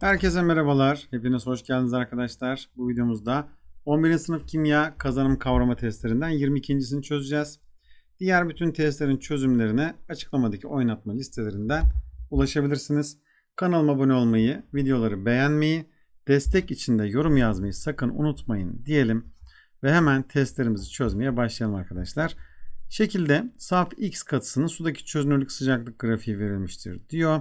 Herkese merhabalar. Hepiniz hoş geldiniz arkadaşlar. Bu videomuzda 11. sınıf kimya kazanım kavrama testlerinden 22.sini çözeceğiz. Diğer bütün testlerin çözümlerine açıklamadaki oynatma listelerinden ulaşabilirsiniz. Kanalıma abone olmayı, videoları beğenmeyi, destek için de yorum yazmayı sakın unutmayın diyelim. Ve hemen testlerimizi çözmeye başlayalım arkadaşlar. Şekilde saf x katısının sudaki çözünürlük sıcaklık grafiği verilmiştir diyor.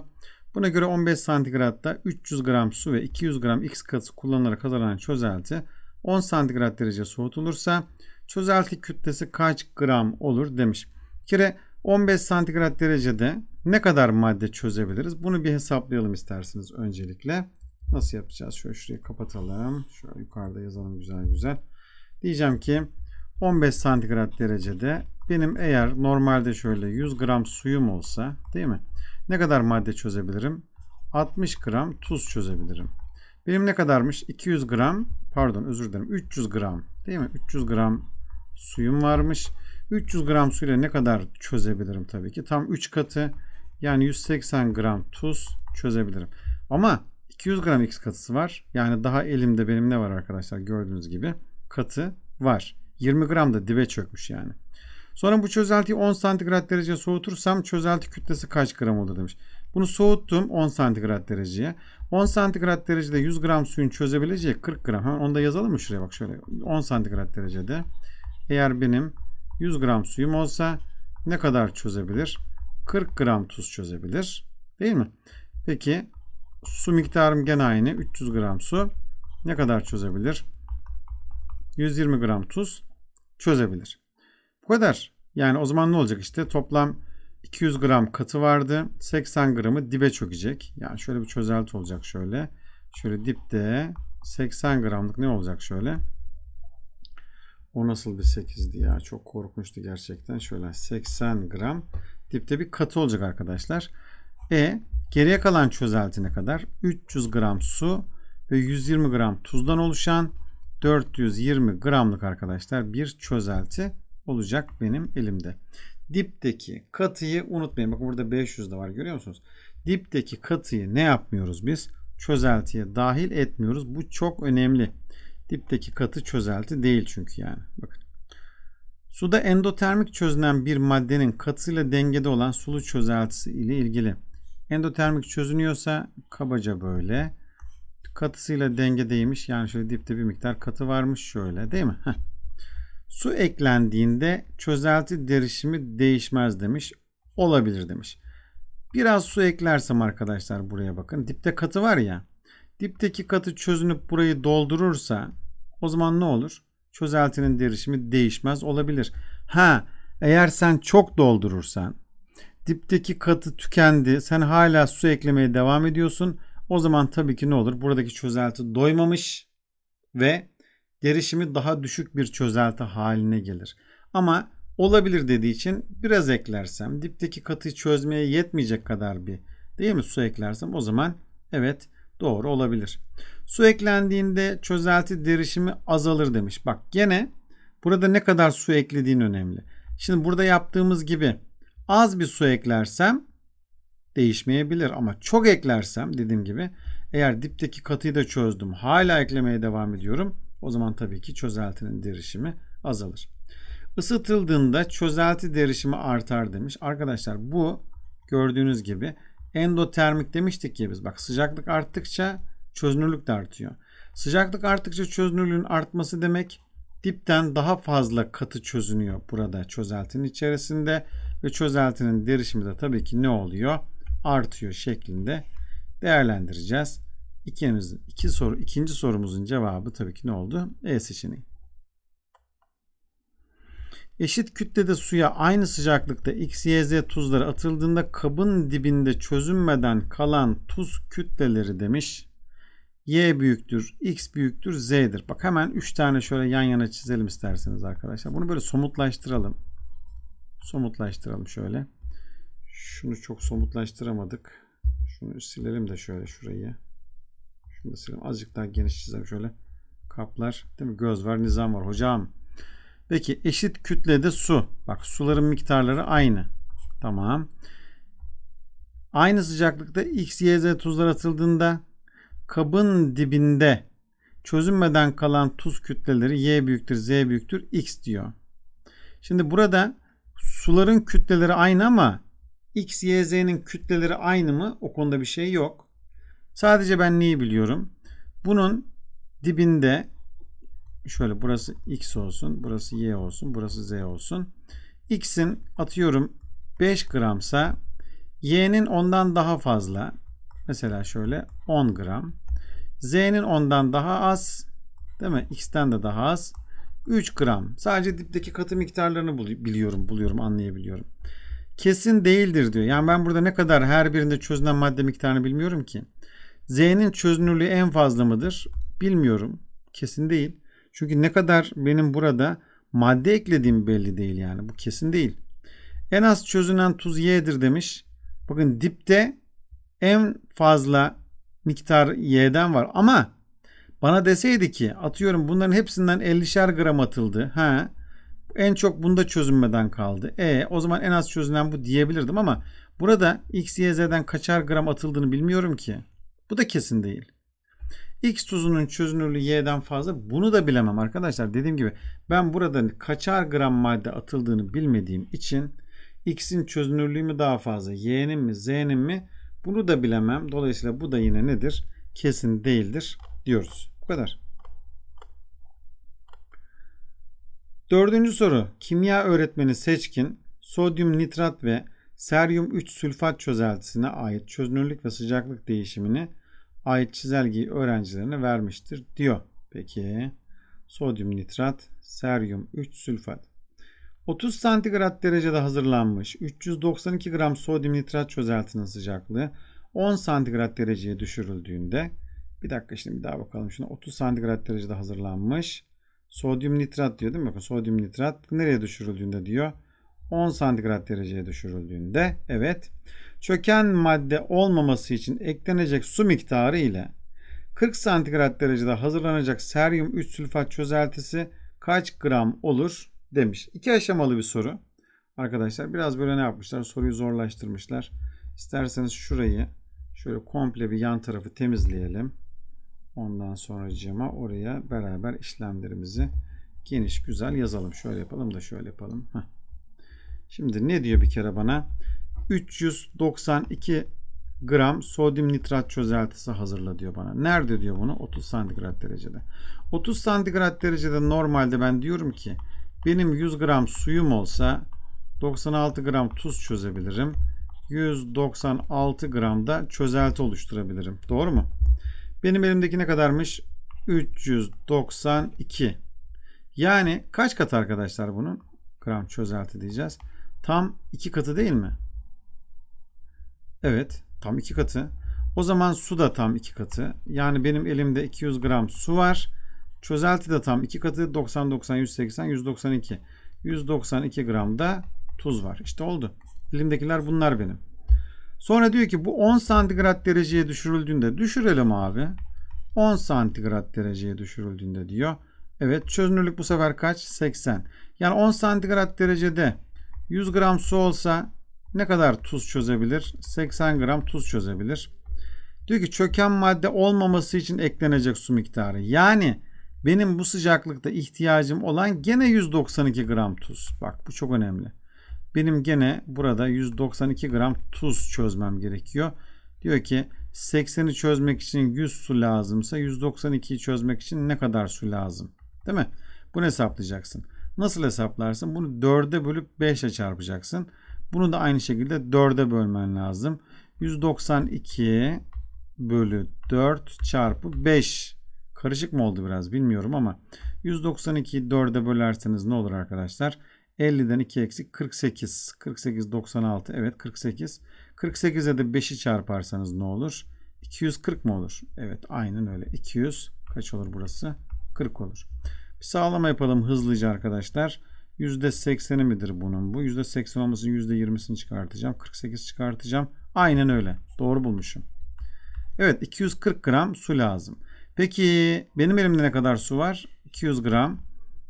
Buna göre 15 santigratta 300 gram su ve 200 gram x katısı kullanılarak hazırlanan çözelti 10 santigrat derece soğutulursa çözelti kütlesi kaç gram olur demiş. Bir kere 15 santigrat derecede ne kadar madde çözebiliriz? Bunu bir hesaplayalım isterseniz öncelikle. Nasıl yapacağız? Şöyle şurayı kapatalım. Şöyle yukarıda yazalım güzel güzel. Diyeceğim ki 15 santigrat derecede benim eğer normalde şöyle 100 gram suyum olsa değil mi? Ne kadar madde çözebilirim? 60 gram tuz çözebilirim. Benim ne kadarmış? 200 gram pardon özür dilerim 300 gram değil mi? 300 gram suyum varmış. 300 gram suyla ne kadar çözebilirim tabii ki? Tam 3 katı yani 180 gram tuz çözebilirim. Ama 200 gram X katısı var. Yani daha elimde benim ne var arkadaşlar gördüğünüz gibi katı var. 20 gram da dibe çökmüş yani. Sonra bu çözeltiyi 10 santigrat dereceye soğutursam çözelti kütlesi kaç gram olur demiş. Bunu soğuttum 10 santigrat dereceye. 10 santigrat derecede 100 gram suyun çözebileceği 40 gram. Hemen onu da yazalım mı şuraya bak şöyle 10 santigrat derecede. Eğer benim 100 gram suyum olsa ne kadar çözebilir? 40 gram tuz çözebilir. Değil mi? Peki su miktarım gene aynı. 300 gram su ne kadar çözebilir? 120 gram tuz çözebilir. Kadar. Yani o zaman ne olacak işte toplam 200 gram katı vardı. 80 gramı dibe çökecek. Yani şöyle bir çözelti olacak şöyle. Şöyle dipte 80 gramlık ne olacak şöyle. O nasıl bir 8'di ya. Çok korkunçtu gerçekten. Şöyle 80 gram dipte bir katı olacak arkadaşlar. E geriye kalan çözelti ne kadar? 300 gram su ve 120 gram tuzdan oluşan 420 gramlık arkadaşlar bir çözelti olacak benim elimde. Dipteki katıyı unutmayın. Bakın burada 500 de var görüyor musunuz? Dipteki katıyı ne yapmıyoruz biz? Çözeltiye dahil etmiyoruz. Bu çok önemli. Dipteki katı çözelti değil çünkü yani. Bakın. Suda endotermik çözünen bir maddenin katıyla dengede olan sulu çözeltisi ile ilgili. Endotermik çözünüyorsa kabaca böyle. Katısıyla dengedeymiş. Yani şöyle dipte bir miktar katı varmış şöyle değil mi? Heh. Su eklendiğinde çözelti derişimi değişmez demiş. Olabilir demiş. Biraz su eklersem arkadaşlar buraya bakın. Dipte katı var ya. Dipteki katı çözünüp burayı doldurursa o zaman ne olur? Çözeltinin derişimi değişmez olabilir. Ha eğer sen çok doldurursan dipteki katı tükendi. Sen hala su eklemeye devam ediyorsun. O zaman tabii ki ne olur? Buradaki çözelti doymamış ve derişimi daha düşük bir çözelti haline gelir. Ama olabilir dediği için biraz eklersem dipteki katıyı çözmeye yetmeyecek kadar bir değil mi su eklersem o zaman evet doğru olabilir. Su eklendiğinde çözelti derişimi azalır demiş. Bak gene burada ne kadar su eklediğin önemli. Şimdi burada yaptığımız gibi az bir su eklersem değişmeyebilir ama çok eklersem dediğim gibi eğer dipteki katıyı da çözdüm hala eklemeye devam ediyorum o zaman tabii ki çözeltinin derişimi azalır. Isıtıldığında çözelti derişimi artar demiş. Arkadaşlar bu gördüğünüz gibi endotermik demiştik ya biz. Bak sıcaklık arttıkça çözünürlük de artıyor. Sıcaklık arttıkça çözünürlüğün artması demek dipten daha fazla katı çözünüyor burada çözeltinin içerisinde ve çözeltinin derişimi de tabii ki ne oluyor? Artıyor şeklinde değerlendireceğiz. İkimiz, iki soru, ikinci sorumuzun cevabı tabii ki ne oldu? E seçeneği. Eşit kütlede suya aynı sıcaklıkta X, Y, Z tuzları atıldığında kabın dibinde çözünmeden kalan tuz kütleleri demiş. Y büyüktür, X büyüktür, Z'dir. Bak hemen 3 tane şöyle yan yana çizelim isterseniz arkadaşlar. Bunu böyle somutlaştıralım. Somutlaştıralım şöyle. Şunu çok somutlaştıramadık. Şunu silelim de şöyle şurayı. Şunu da. Azıcık daha geniş çizelim şöyle. Kaplar değil mi? Göz var, nizam var. Hocam. Peki eşit kütlede su. Bak suların miktarları aynı. Tamam. Aynı sıcaklıkta X, Y, Z tuzlar atıldığında kabın dibinde çözünmeden kalan tuz kütleleri y büyüktür z büyüktür x diyor. Şimdi burada suların kütleleri aynı ama x, y, z'nin kütleleri aynı mı? O konuda bir şey yok. Sadece ben neyi biliyorum? Bunun dibinde şöyle burası x olsun, burası y olsun, burası z olsun. x'in atıyorum 5 gramsa y'nin ondan daha fazla. Mesela şöyle 10 gram. Z'nin ondan daha az. Değil mi? X'ten de daha az. 3 gram. Sadece dipteki katı miktarlarını biliyorum, buluyorum, anlayabiliyorum. Kesin değildir diyor. Yani ben burada ne kadar her birinde çözünen madde miktarını bilmiyorum ki. Z'nin çözünürlüğü en fazla mıdır? Bilmiyorum. Kesin değil. Çünkü ne kadar benim burada madde eklediğim belli değil yani. Bu kesin değil. En az çözünen tuz Y'dir demiş. Bakın dipte en fazla miktar Y'den var ama bana deseydi ki atıyorum bunların hepsinden 50'şer gram atıldı. Ha, en çok bunda çözünmeden kaldı. E o zaman en az çözünen bu diyebilirdim ama burada X, Y, Z'den kaçar gram atıldığını bilmiyorum ki. Bu da kesin değil. X tuzunun çözünürlüğü Y'den fazla bunu da bilemem arkadaşlar. Dediğim gibi ben burada kaçar gram madde atıldığını bilmediğim için X'in çözünürlüğü mü daha fazla, Y'nin mi, Z'nin mi bunu da bilemem. Dolayısıyla bu da yine nedir? Kesin değildir diyoruz. Bu kadar. Dördüncü soru. Kimya öğretmeni Seçkin, sodyum nitrat ve seryum 3 sülfat çözeltisine ait çözünürlük ve sıcaklık değişimini ait çizelgeyi öğrencilerine vermiştir diyor. Peki sodyum nitrat, seryum 3 sülfat. 30 santigrat derecede hazırlanmış 392 gram sodyum nitrat çözeltinin sıcaklığı 10 santigrat dereceye düşürüldüğünde bir dakika şimdi bir daha bakalım şuna 30 santigrat derecede hazırlanmış sodyum nitrat diyor değil mi? Bakın sodyum nitrat nereye düşürüldüğünde diyor 10 santigrat dereceye düşürüldüğünde evet çöken madde olmaması için eklenecek su miktarı ile 40 santigrat derecede hazırlanacak seryum 3 sülfat çözeltisi kaç gram olur demiş. İki aşamalı bir soru. Arkadaşlar biraz böyle ne yapmışlar? Soruyu zorlaştırmışlar. İsterseniz şurayı şöyle komple bir yan tarafı temizleyelim. Ondan sonracığıma oraya beraber işlemlerimizi geniş güzel yazalım. Şöyle yapalım da şöyle yapalım. Heh. Şimdi ne diyor bir kere bana? 392 gram sodyum nitrat çözeltisi hazırla diyor bana. Nerede diyor bunu? 30 santigrat derecede. 30 santigrat derecede normalde ben diyorum ki benim 100 gram suyum olsa 96 gram tuz çözebilirim. 196 gram da çözelti oluşturabilirim. Doğru mu? Benim elimdeki ne kadarmış? 392. Yani kaç kat arkadaşlar bunun? Gram çözelti diyeceğiz. Tam iki katı değil mi? Evet. Tam iki katı. O zaman su da tam iki katı. Yani benim elimde 200 gram su var. Çözelti de tam iki katı 90 90 180 192. 192 gram da tuz var. İşte oldu. Elimdekiler bunlar benim. Sonra diyor ki bu 10 santigrat dereceye düşürüldüğünde düşürelim abi. 10 santigrat dereceye düşürüldüğünde diyor. Evet çözünürlük bu sefer kaç? 80. Yani 10 santigrat derecede 100 gram su olsa ne kadar tuz çözebilir? 80 gram tuz çözebilir. Diyor ki çöken madde olmaması için eklenecek su miktarı. Yani benim bu sıcaklıkta ihtiyacım olan gene 192 gram tuz. Bak bu çok önemli. Benim gene burada 192 gram tuz çözmem gerekiyor. Diyor ki 80'i çözmek için 100 su lazımsa 192'yi çözmek için ne kadar su lazım? Değil mi? Bunu hesaplayacaksın. Nasıl hesaplarsın? Bunu 4'e bölüp 5'e çarpacaksın. Bunu da aynı şekilde 4'e bölmen lazım. 192 bölü 4 çarpı 5. Karışık mı oldu biraz bilmiyorum ama 192'yi 4'e bölerseniz ne olur arkadaşlar? 50'den 2 eksik 48. 48 96 evet 48. 48'e de 5'i çarparsanız ne olur? 240 mı olur? Evet aynen öyle. 200 kaç olur burası? 40 olur. Bir sağlama yapalım hızlıca arkadaşlar. %80'i midir bunun bu? %80 olmasın %20'sini çıkartacağım. 48 çıkartacağım. Aynen öyle. Doğru bulmuşum. Evet 240 gram su lazım. Peki benim elimde ne kadar su var? 200 gram.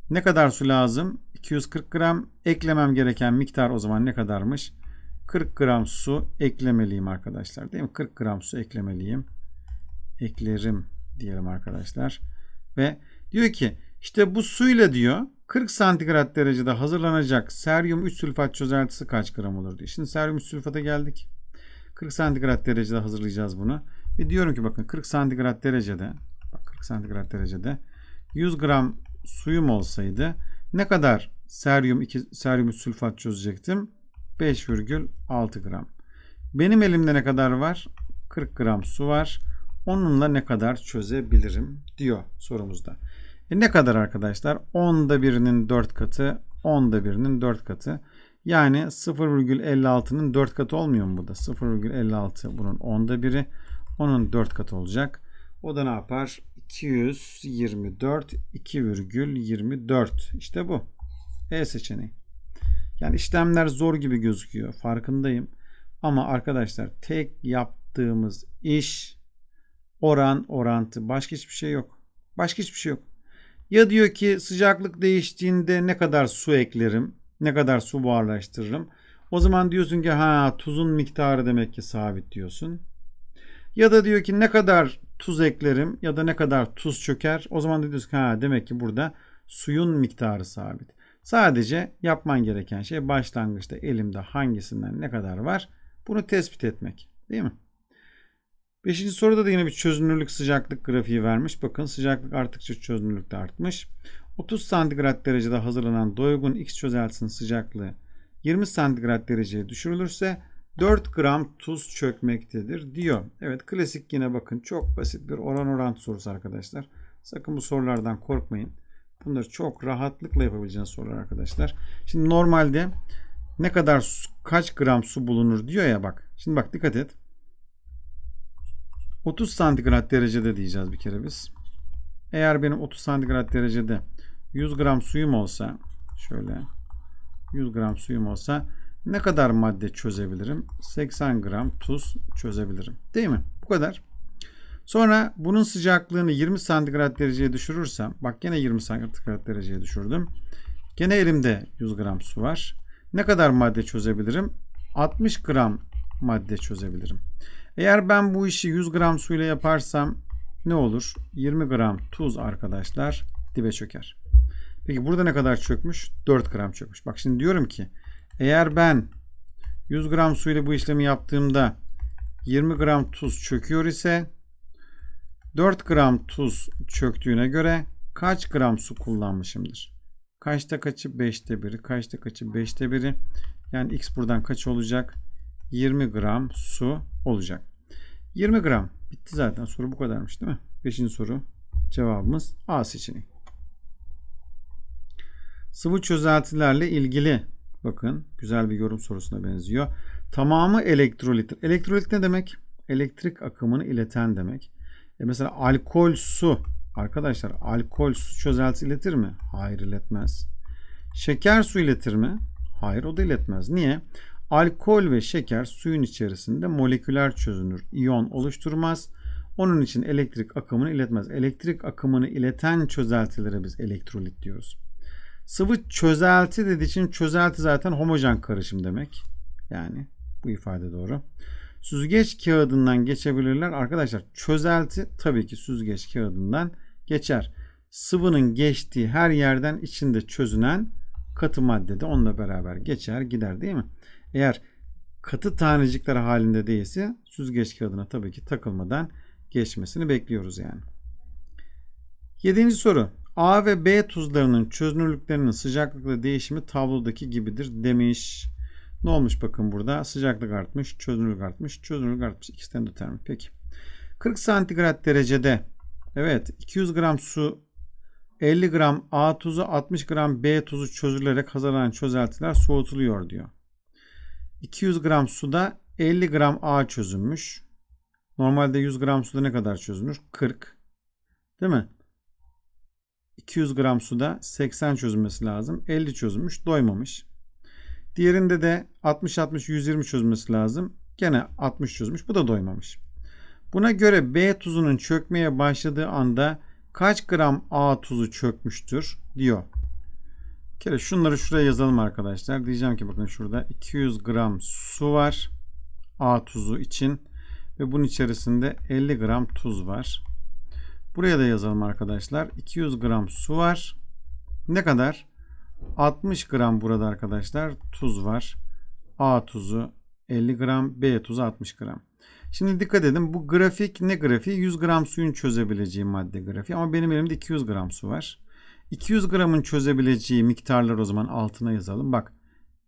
Ne kadar su lazım? 240 gram. Eklemem gereken miktar o zaman ne kadarmış? 40 gram su eklemeliyim arkadaşlar. Değil mi? 40 gram su eklemeliyim. eklerim diyelim arkadaşlar. Ve diyor ki işte bu suyla diyor 40 santigrat derecede hazırlanacak seryum 3 sülfat çözeltisi kaç gram olur diyor. Şimdi seryum 3 sülfata geldik. 40 santigrat derecede hazırlayacağız bunu. Ve diyorum ki bakın 40 santigrat derecede bak 40 santigrat derecede 100 gram suyum olsaydı ne kadar seryum 2 seryum 3 sülfat çözecektim? 5,6 gram. Benim elimde ne kadar var? 40 gram su var. Onunla ne kadar çözebilirim diyor sorumuzda. E ne kadar arkadaşlar? 10'da birinin 4 katı, 10'da birinin 4 katı. Yani 0,56'nın 4 katı olmuyor mu bu da? 0,56 bunun 10'da biri. Onun 4 katı olacak. O da ne yapar? 224, 2,24. İşte bu. E seçeneği. Yani işlemler zor gibi gözüküyor. Farkındayım. Ama arkadaşlar tek yaptığımız iş oran orantı. Başka hiçbir şey yok. Başka hiçbir şey yok. Ya diyor ki sıcaklık değiştiğinde ne kadar su eklerim? Ne kadar su buharlaştırırım? O zaman diyorsun ki ha tuzun miktarı demek ki sabit diyorsun. Ya da diyor ki ne kadar tuz eklerim ya da ne kadar tuz çöker? O zaman diyorsun ki ha demek ki burada suyun miktarı sabit. Sadece yapman gereken şey başlangıçta elimde hangisinden ne kadar var bunu tespit etmek. Değil mi? Beşinci soruda da yine bir çözünürlük sıcaklık grafiği vermiş. Bakın sıcaklık arttıkça çözünürlük de artmış. 30 santigrat derecede hazırlanan doygun X çözeltisinin sıcaklığı 20 santigrat dereceye düşürülürse 4 gram tuz çökmektedir diyor. Evet klasik yine bakın çok basit bir oran orantı sorusu arkadaşlar. Sakın bu sorulardan korkmayın. Bunları çok rahatlıkla yapabileceğiniz sorular arkadaşlar. Şimdi normalde ne kadar su, kaç gram su bulunur diyor ya bak. Şimdi bak dikkat et. 30 santigrat derecede diyeceğiz bir kere biz. Eğer benim 30 santigrat derecede 100 gram suyum olsa şöyle 100 gram suyum olsa ne kadar madde çözebilirim? 80 gram tuz çözebilirim. Değil mi? Bu kadar. Sonra bunun sıcaklığını 20 santigrat dereceye düşürürsem bak gene 20 santigrat dereceye düşürdüm. Gene elimde 100 gram su var. Ne kadar madde çözebilirim? 60 gram madde çözebilirim. Eğer ben bu işi 100 gram suyla yaparsam ne olur? 20 gram tuz arkadaşlar dibe çöker. Peki burada ne kadar çökmüş? 4 gram çökmüş. Bak şimdi diyorum ki eğer ben 100 gram suyla bu işlemi yaptığımda 20 gram tuz çöküyor ise 4 gram tuz çöktüğüne göre kaç gram su kullanmışımdır? Kaçta kaçı? 5'te 1'i. Kaçta kaçı? 5'te 1'i. Yani x buradan kaç olacak? 20 gram su olacak. 20 gram. Bitti zaten. Soru bu kadarmış değil mi? 5. soru. Cevabımız A seçeneği. Sıvı çözeltilerle ilgili bakın güzel bir yorum sorusuna benziyor. Tamamı elektrolit. Elektrolit ne demek? Elektrik akımını ileten demek. E mesela alkol su. Arkadaşlar alkol su çözeltisi iletir mi? Hayır iletmez. Şeker su iletir mi? Hayır o da iletmez. Niye? Alkol ve şeker suyun içerisinde moleküler çözünür. İyon oluşturmaz. Onun için elektrik akımını iletmez. Elektrik akımını ileten çözeltilere biz elektrolit diyoruz. Sıvı çözelti dediği için çözelti zaten homojen karışım demek. Yani bu ifade doğru. Süzgeç kağıdından geçebilirler. Arkadaşlar çözelti tabii ki süzgeç kağıdından geçer. Sıvının geçtiği her yerden içinde çözünen katı madde de onunla beraber geçer gider değil mi? Eğer katı tanecikler halinde değilse süzgeç kağıdına tabii ki takılmadan geçmesini bekliyoruz yani. Yedinci soru. A ve B tuzlarının çözünürlüklerinin sıcaklıkla değişimi tablodaki gibidir demiş. Ne olmuş bakın burada? Sıcaklık artmış, çözünürlük artmış, çözünürlük artmış. İkisinden de termik. Peki. 40 santigrat derecede evet 200 gram su 50 gram A tuzu 60 gram B tuzu çözülerek hazırlanan çözeltiler soğutuluyor diyor. 200 gram suda 50 gram A çözünmüş. Normalde 100 gram suda ne kadar çözünür? 40. Değil mi? 200 gram suda 80 çözülmesi lazım. 50 çözülmüş. Doymamış. Diğerinde de 60-60-120 çözmesi lazım. Gene 60 çözmüş. Bu da doymamış. Buna göre B tuzunun çökmeye başladığı anda kaç gram A tuzu çökmüştür diyor. Kere şunları şuraya yazalım arkadaşlar. Diyeceğim ki bakın şurada 200 gram su var. A tuzu için. ve bunun içerisinde 50 gram tuz var. Buraya da yazalım arkadaşlar. 200 gram su var. Ne kadar? 60 gram burada arkadaşlar tuz var. A tuzu 50 gram, B tuzu 60 gram. Şimdi dikkat edin bu grafik ne grafiği? 100 gram suyun çözebileceği madde grafiği ama benim elimde 200 gram su var. 200 gramın çözebileceği miktarlar o zaman altına yazalım. Bak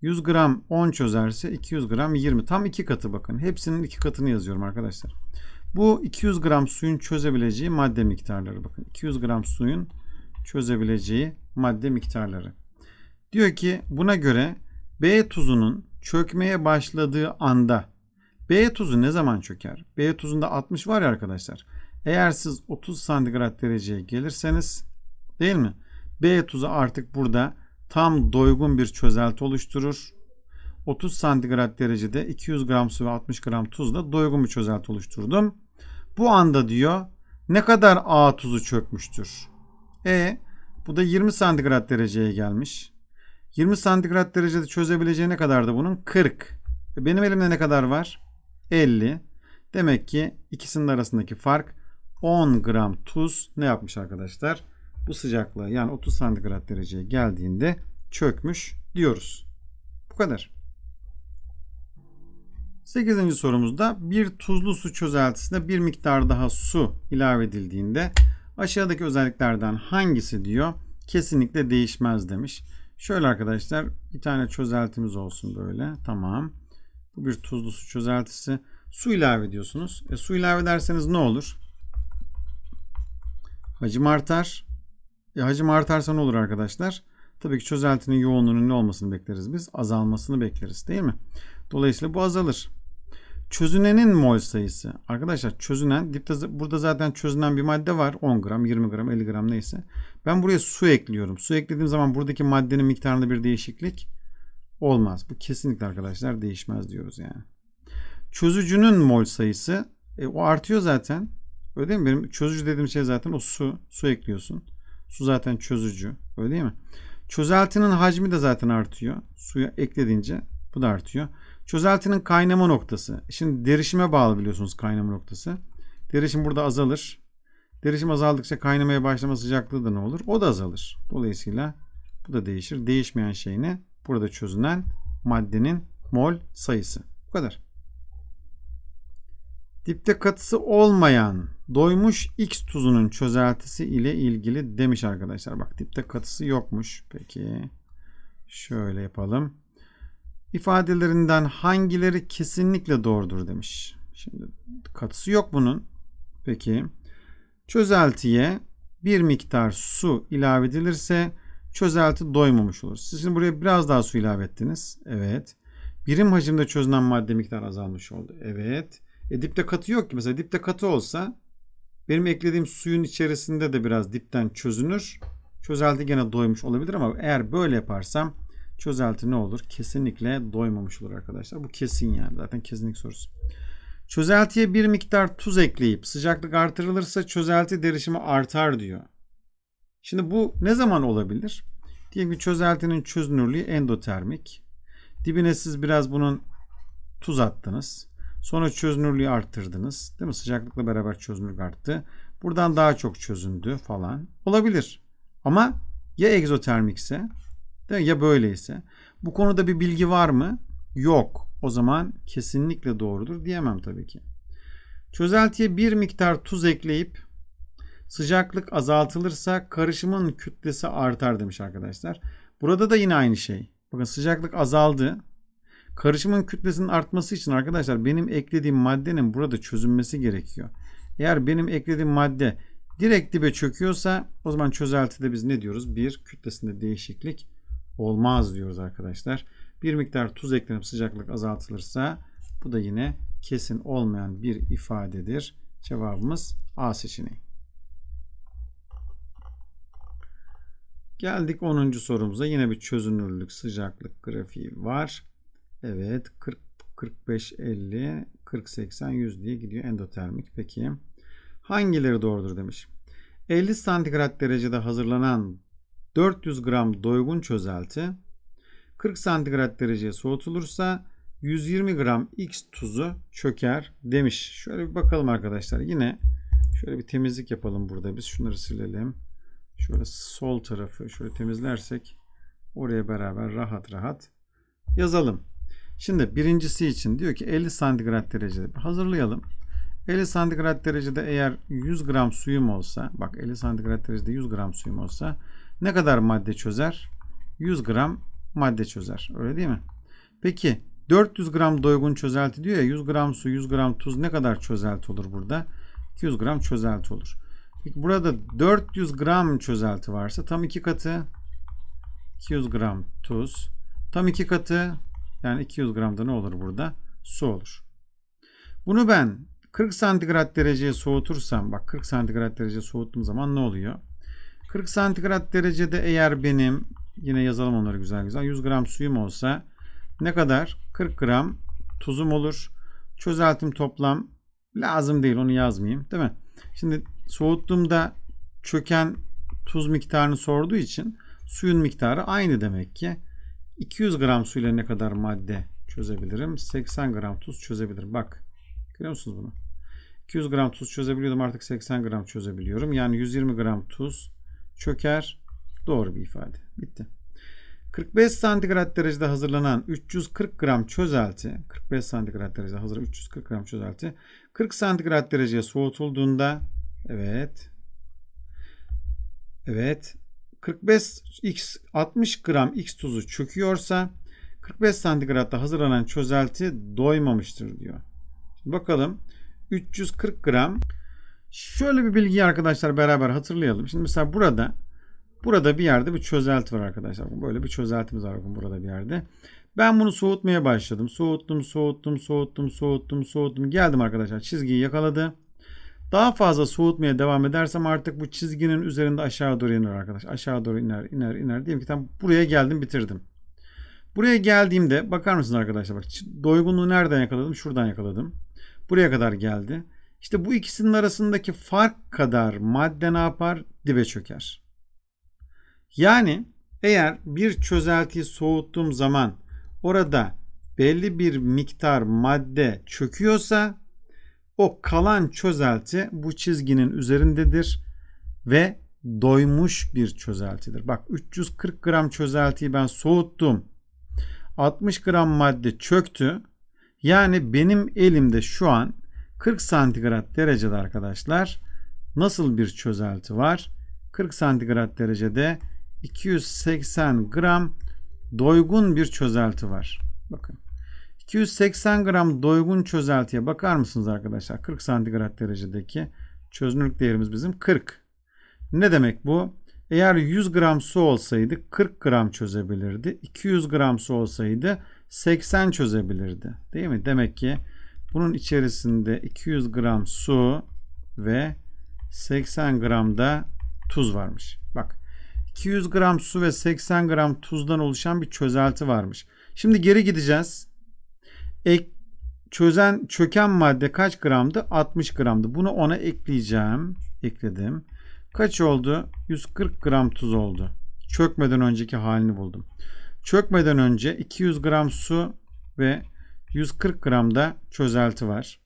100 gram 10 çözerse 200 gram 20. Tam iki katı bakın. Hepsinin iki katını yazıyorum arkadaşlar. Bu 200 gram suyun çözebileceği madde miktarları bakın. 200 gram suyun çözebileceği madde miktarları. Diyor ki buna göre B tuzunun çökmeye başladığı anda B tuzu ne zaman çöker? B tuzunda 60 var ya arkadaşlar. Eğer siz 30 santigrat dereceye gelirseniz değil mi? B tuzu artık burada tam doygun bir çözelti oluşturur. 30 santigrat derecede 200 gram su ve 60 gram tuzla doygun bir çözelti oluşturdum. Bu anda diyor ne kadar A tuzu çökmüştür? E bu da 20 santigrat dereceye gelmiş. 20 santigrat derecede çözebileceği ne kadardı bunun? 40. E, Benim elimde ne kadar var? 50. Demek ki ikisinin arasındaki fark 10 gram tuz ne yapmış arkadaşlar? Bu sıcaklığa yani 30 santigrat dereceye geldiğinde çökmüş diyoruz. Bu kadar. 8. sorumuzda bir tuzlu su çözeltisine bir miktar daha su ilave edildiğinde aşağıdaki özelliklerden hangisi diyor kesinlikle değişmez demiş. Şöyle arkadaşlar bir tane çözeltimiz olsun böyle. Tamam. Bu bir tuzlu su çözeltisi. Su ilave ediyorsunuz. E, su ilave ederseniz ne olur? Hacim artar. E, hacim artarsa ne olur arkadaşlar? Tabii ki çözeltinin yoğunluğunun ne olmasını bekleriz biz? Azalmasını bekleriz değil mi? Dolayısıyla bu azalır. Çözünenin mol sayısı. Arkadaşlar çözünen dipte burada zaten çözünen bir madde var. 10 gram, 20 gram, 50 gram neyse. Ben buraya su ekliyorum. Su eklediğim zaman buradaki maddenin miktarında bir değişiklik olmaz. Bu kesinlikle arkadaşlar değişmez diyoruz yani. Çözücünün mol sayısı e, o artıyor zaten. Öyle değil mi? Benim çözücü dediğim şey zaten o su. Su ekliyorsun. Su zaten çözücü. Öyle değil mi? Çözeltinin hacmi de zaten artıyor. Suya eklediğince bu da artıyor. Çözeltinin kaynama noktası. Şimdi derişime bağlı biliyorsunuz kaynama noktası. Derişim burada azalır. Derişim azaldıkça kaynamaya başlama sıcaklığı da ne olur? O da azalır. Dolayısıyla bu da değişir. Değişmeyen şey ne? Burada çözünen maddenin mol sayısı. Bu kadar. Dipte katısı olmayan doymuş X tuzunun çözeltisi ile ilgili demiş arkadaşlar. Bak dipte katısı yokmuş. Peki şöyle yapalım. İfadelerinden hangileri kesinlikle doğrudur demiş. Şimdi katısı yok bunun. Peki çözeltiye bir miktar su ilave edilirse çözelti doymamış olur. Siz şimdi buraya biraz daha su ilave ettiniz. Evet. Birim hacimde çözünen madde miktarı azalmış oldu. Evet. E dipte katı yok ki. Mesela dipte katı olsa benim eklediğim suyun içerisinde de biraz dipten çözünür. Çözelti gene doymuş olabilir ama eğer böyle yaparsam çözelti ne olur? Kesinlikle doymamış olur arkadaşlar. Bu kesin yani. Zaten kesinlik sorusu. Çözeltiye bir miktar tuz ekleyip sıcaklık artırılırsa çözelti derişimi artar diyor. Şimdi bu ne zaman olabilir? Diyelim ki çözeltinin çözünürlüğü endotermik. Dibine siz biraz bunun tuz attınız. Sonra çözünürlüğü arttırdınız. Değil mi? Sıcaklıkla beraber çözünürlük arttı. Buradan daha çok çözündü falan. Olabilir. Ama ya egzotermikse değil mi? ya böyleyse. Bu konuda bir bilgi var mı? Yok. O zaman kesinlikle doğrudur diyemem tabii ki. Çözeltiye bir miktar tuz ekleyip sıcaklık azaltılırsa karışımın kütlesi artar demiş arkadaşlar. Burada da yine aynı şey. Bakın sıcaklık azaldı. Karışımın kütlesinin artması için arkadaşlar benim eklediğim maddenin burada çözünmesi gerekiyor. Eğer benim eklediğim madde direkt dibe çöküyorsa o zaman çözeltide biz ne diyoruz? Bir kütlesinde değişiklik olmaz diyoruz arkadaşlar. Bir miktar tuz eklenip sıcaklık azaltılırsa bu da yine kesin olmayan bir ifadedir. Cevabımız A seçeneği. Geldik 10. sorumuza. Yine bir çözünürlük sıcaklık grafiği var. Evet 40 45 50 40 80 100 diye gidiyor endotermik. Peki hangileri doğrudur demiş. 50 santigrat derecede hazırlanan 400 gram doygun çözelti 40 santigrat dereceye soğutulursa 120 gram X tuzu çöker demiş. Şöyle bir bakalım arkadaşlar. Yine şöyle bir temizlik yapalım burada biz. Şunları silelim. Şöyle sol tarafı şöyle temizlersek oraya beraber rahat rahat yazalım. Şimdi birincisi için diyor ki 50 santigrat derecede hazırlayalım. 50 santigrat derecede eğer 100 gram suyum olsa bak 50 santigrat derecede 100 gram suyum olsa ne kadar madde çözer? 100 gram madde çözer. Öyle değil mi? Peki 400 gram doygun çözelti diyor ya 100 gram su 100 gram tuz ne kadar çözelti olur burada? 200 gram çözelti olur. Peki burada 400 gram çözelti varsa tam iki katı 200 gram tuz tam iki katı yani 200 gramda ne olur burada? Su olur. Bunu ben 40 santigrat dereceye soğutursam bak 40 santigrat derece soğuttuğum zaman ne oluyor? 40 santigrat derecede eğer benim yine yazalım onları güzel güzel 100 gram suyum olsa ne kadar? 40 gram tuzum olur. Çözeltim toplam lazım değil onu yazmayayım değil mi? Şimdi soğuttuğumda çöken tuz miktarını sorduğu için suyun miktarı aynı demek ki. 200 gram suyla ne kadar madde çözebilirim? 80 gram tuz çözebilirim. Bak görüyor musunuz bunu? 200 gram tuz çözebiliyordum artık 80 gram çözebiliyorum. Yani 120 gram tuz çöker. Doğru bir ifade. Bitti. 45 santigrat derecede hazırlanan 340 gram çözelti 45 santigrat derecede hazır 340 gram çözelti 40 santigrat dereceye soğutulduğunda evet evet 45 x 60 gram x tuzu çöküyorsa 45 santigratta hazırlanan çözelti doymamıştır diyor. Bakalım 340 gram şöyle bir bilgiyi arkadaşlar beraber hatırlayalım. Şimdi mesela burada Burada bir yerde bir çözelti var arkadaşlar. Böyle bir çözeltimiz var bakın burada bir yerde. Ben bunu soğutmaya başladım. Soğuttum, soğuttum, soğuttum, soğuttum, soğuttum. Geldim arkadaşlar. Çizgiyi yakaladı. Daha fazla soğutmaya devam edersem artık bu çizginin üzerinde aşağı doğru iner arkadaş. Aşağı doğru iner, iner, iner. Diyelim ki tam buraya geldim, bitirdim. Buraya geldiğimde bakar mısınız arkadaşlar? Bak doygunluğu nereden yakaladım? Şuradan yakaladım. Buraya kadar geldi. İşte bu ikisinin arasındaki fark kadar madde ne yapar? Dibe çöker. Yani eğer bir çözeltiyi soğuttuğum zaman orada belli bir miktar madde çöküyorsa o kalan çözelti bu çizginin üzerindedir ve doymuş bir çözeltidir. Bak 340 gram çözeltiyi ben soğuttum. 60 gram madde çöktü. Yani benim elimde şu an 40 santigrat derecede arkadaşlar nasıl bir çözelti var? 40 santigrat derecede 280 gram doygun bir çözelti var. Bakın. 280 gram doygun çözeltiye bakar mısınız arkadaşlar? 40 santigrat derecedeki çözünürlük değerimiz bizim 40. Ne demek bu? Eğer 100 gram su olsaydı 40 gram çözebilirdi. 200 gram su olsaydı 80 çözebilirdi. Değil mi? Demek ki bunun içerisinde 200 gram su ve 80 gram da tuz varmış. Bak 200 gram su ve 80 gram tuzdan oluşan bir çözelti varmış. Şimdi geri gideceğiz. Ek, çözen çöken madde kaç gramdı? 60 gramdı. Bunu ona ekleyeceğim. Ekledim. Kaç oldu? 140 gram tuz oldu. Çökmeden önceki halini buldum. Çökmeden önce 200 gram su ve 140 gram da çözelti var.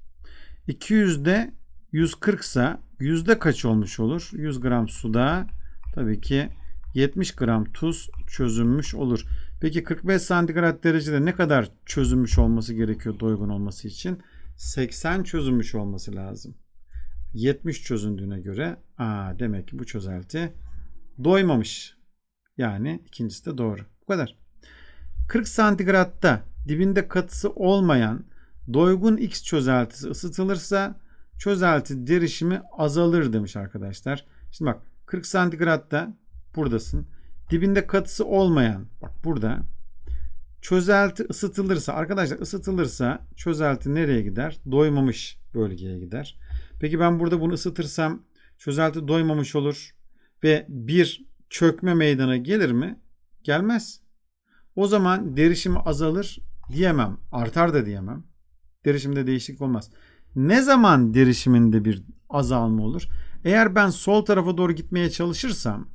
200'de 140 ise yüzde kaç olmuş olur? 100 gram suda tabii ki 70 gram tuz çözünmüş olur. Peki 45 santigrat derecede ne kadar çözünmüş olması gerekiyor doygun olması için? 80 çözünmüş olması lazım. 70 çözündüğüne göre aa demek ki bu çözelti doymamış. Yani ikincisi de doğru. Bu kadar. 40 santigratta dibinde katısı olmayan doygun X çözeltisi ısıtılırsa çözelti derişimi azalır demiş arkadaşlar. Şimdi bak 40 santigratta buradasın. Dibinde katısı olmayan bak burada çözelti ısıtılırsa arkadaşlar ısıtılırsa çözelti nereye gider? Doymamış bölgeye gider. Peki ben burada bunu ısıtırsam çözelti doymamış olur ve bir çökme meydana gelir mi? Gelmez. O zaman derişimi azalır diyemem. Artar da diyemem. Derişimde değişiklik olmaz. Ne zaman derişiminde bir azalma olur? Eğer ben sol tarafa doğru gitmeye çalışırsam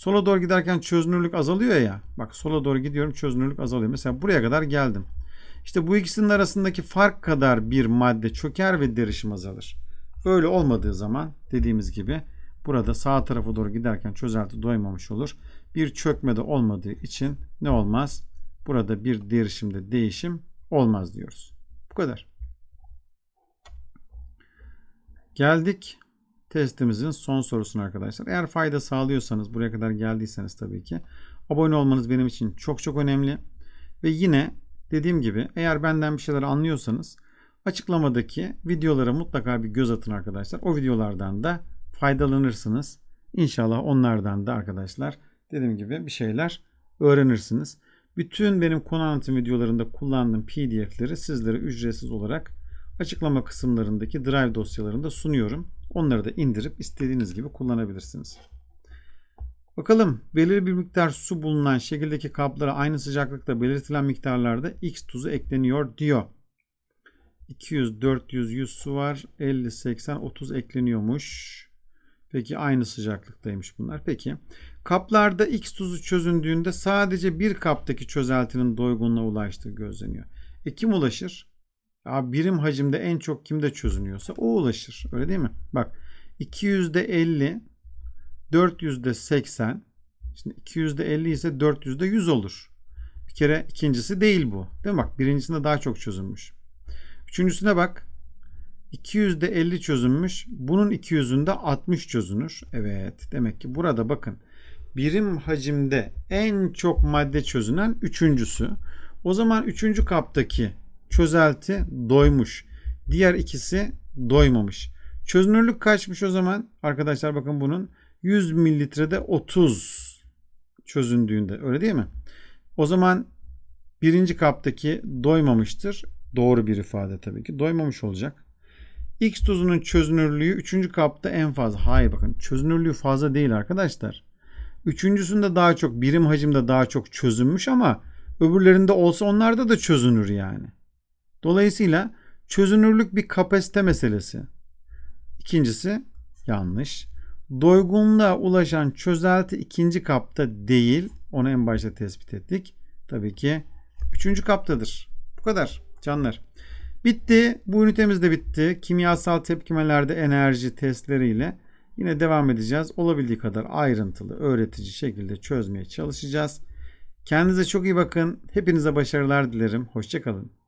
sola doğru giderken çözünürlük azalıyor ya. Bak sola doğru gidiyorum çözünürlük azalıyor. Mesela buraya kadar geldim. İşte bu ikisinin arasındaki fark kadar bir madde çöker ve derişim azalır. Öyle olmadığı zaman dediğimiz gibi burada sağ tarafa doğru giderken çözelti doymamış olur. Bir çökme de olmadığı için ne olmaz? Burada bir derişimde değişim olmaz diyoruz. Bu kadar. Geldik testimizin son sorusuna arkadaşlar. Eğer fayda sağlıyorsanız buraya kadar geldiyseniz tabii ki abone olmanız benim için çok çok önemli. Ve yine dediğim gibi eğer benden bir şeyler anlıyorsanız açıklamadaki videolara mutlaka bir göz atın arkadaşlar. O videolardan da faydalanırsınız. İnşallah onlardan da arkadaşlar dediğim gibi bir şeyler öğrenirsiniz. Bütün benim konu anlatım videolarında kullandığım PDF'leri sizlere ücretsiz olarak açıklama kısımlarındaki Drive dosyalarında sunuyorum. Onları da indirip istediğiniz gibi kullanabilirsiniz. Bakalım belirli bir miktar su bulunan şekildeki kaplara aynı sıcaklıkta belirtilen miktarlarda X tuzu ekleniyor diyor. 200, 400, 100 su var. 50, 80, 30 ekleniyormuş. Peki aynı sıcaklıktaymış bunlar. Peki kaplarda X tuzu çözündüğünde sadece bir kaptaki çözeltinin doygunluğa ulaştığı gözleniyor. E kim ulaşır? Ya birim hacimde en çok kimde çözünüyorsa o ulaşır. Öyle değil mi? Bak 200'de 50, 400'de 80. Şimdi 200'de 50 ise 400'de 100 olur. Bir kere ikincisi değil bu. Değil mi? Bak birincisinde daha çok çözünmüş. Üçüncüsüne bak. 200'de 50 çözünmüş. Bunun 200'ünde 60 çözünür. Evet. Demek ki burada bakın. Birim hacimde en çok madde çözünen üçüncüsü. O zaman üçüncü kaptaki çözelti doymuş. Diğer ikisi doymamış. Çözünürlük kaçmış o zaman? Arkadaşlar bakın bunun 100 mililitrede 30 çözündüğünde öyle değil mi? O zaman birinci kaptaki doymamıştır. Doğru bir ifade tabii ki. Doymamış olacak. X tuzunun çözünürlüğü 3. kapta en fazla. Hayır bakın çözünürlüğü fazla değil arkadaşlar. Üçüncüsünde daha çok birim hacimde daha çok çözünmüş ama öbürlerinde olsa onlarda da çözünür yani. Dolayısıyla çözünürlük bir kapasite meselesi. İkincisi yanlış. Doygunluğa ulaşan çözelti ikinci kapta değil. Onu en başta tespit ettik. Tabii ki üçüncü kaptadır. Bu kadar canlar. Bitti. Bu ünitemiz de bitti. Kimyasal tepkimelerde enerji testleriyle yine devam edeceğiz. Olabildiği kadar ayrıntılı, öğretici şekilde çözmeye çalışacağız. Kendinize çok iyi bakın. Hepinize başarılar dilerim. Hoşçakalın.